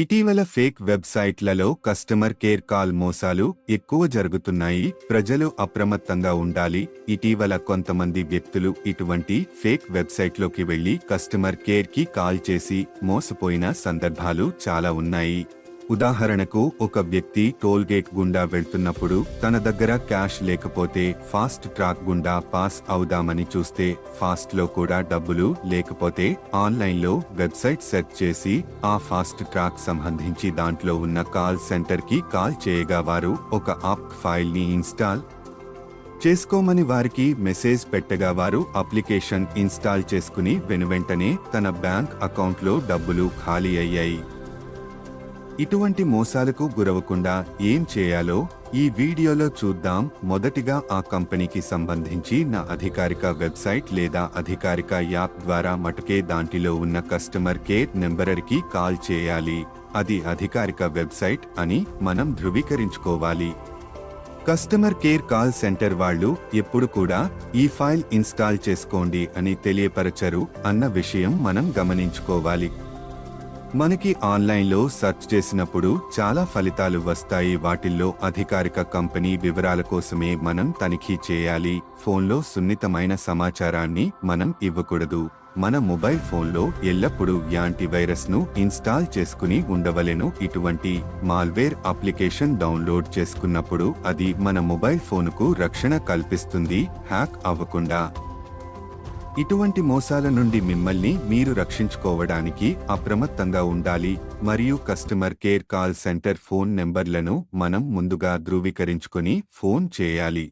ఇటీవల ఫేక్ వెబ్సైట్లలో customer care call మోసాలు ఎక్కువ జరుగుతున్నాయి. ప్రజలు అప్రమత్తంగా ఉండాలి. ఇటీవల కొంతమంది వ్యక్తులు ఇటువంటి ఫేక్ వెబ్సైట్లోకి వెళ్ళి కస్టమర్ కేర్కి కాల్ చేసి మోసపోయిన సందర్భాలు చాలా ఉన్నాయి. ఉదాహరణకు ఒక వ్యక్తి టోల్ గేట్ గుండా వెళ్తున్నప్పుడు తన దగ్గర క్యాష్ లేకపోతే ఫాస్ట్ ట్రాక్ గుండా పాస్ అవుదామని చూస్తే ఫాస్ట్లో కూడా డబ్బులు లేకపోతే ఆన్లైన్లో వెబ్సైట్ సెర్చ్ చేసి ఆ ఫాస్ట్ ట్రాక్ సంబంధించి దాంట్లో ఉన్న కాల్ సెంటర్కి కాల్ చేయగా వారు ఒక ఆప్ ఫైల్ని ఇన్స్టాల్ చేసుకోమని వారికి మెసేజ్ పెట్టగా వారు అప్లికేషన్ ఇన్స్టాల్ చేసుకుని వెనువెంటనే తన బ్యాంక్ అకౌంట్లో డబ్బులు ఖాళీ అయ్యాయి. ఇటువంటి మోసాలకు గురవకుండా ఏం చేయాలో ఈ వీడియోలో చూద్దాం. మొదటిగా ఆ కంపెనీకి సంబంధించి నా అధికారిక వెబ్సైట్ లేదా అధికారిక యాప్ ద్వారా మటుకే దాంట్లో ఉన్న కస్టమర్ కేర్ నెంబర్కి కాల్ చేయాలి. అది అధికారిక వెబ్సైట్ అని మనం ధృవీకరించుకోవాలి. కస్టమర్ కేర్ కాల్ సెంటర్ వాళ్ళు ఎప్పుడు కూడా ఈ ఫైల్ ఇన్స్టాల్ చేసుకోండి అని తెలియపరచరు అన్న విషయం మనం గమనించుకోవాలి. మనకి ఆన్లైన్లో సెర్చ్ చేసినప్పుడు చాలా ఫలితాలు వస్తాయి. వాటిల్లో అధికారిక కంపెనీ వివరాల కోసమే మనం తనిఖీ చేయాలి. ఫోన్లో సున్నితమైన సమాచారాన్ని మనం ఇవ్వకూడదు. మన మొబైల్ ఫోన్లో ఎల్లప్పుడూ యాంటీవైరస్ను ఇన్స్టాల్ చేసుకుని ఉండవలెను. ఇటువంటి మాల్వేర్ అప్లికేషన్ డౌన్లోడ్ చేసుకున్నప్పుడు అది మన మొబైల్ ఫోన్కు రక్షణ కల్పిస్తుంది. హ్యాక్ అవ్వకుండా. ఇటువంటి మోసాల నుండి మిమ్మల్ని మీరు రక్షించుకోవడానికి అప్రమత్తంగా ఉండాలి మరియు customer care call centre phone నెంబర్లను మనం ముందుగా ధృవీకరించుకొని ఫోన్ చేయాలి.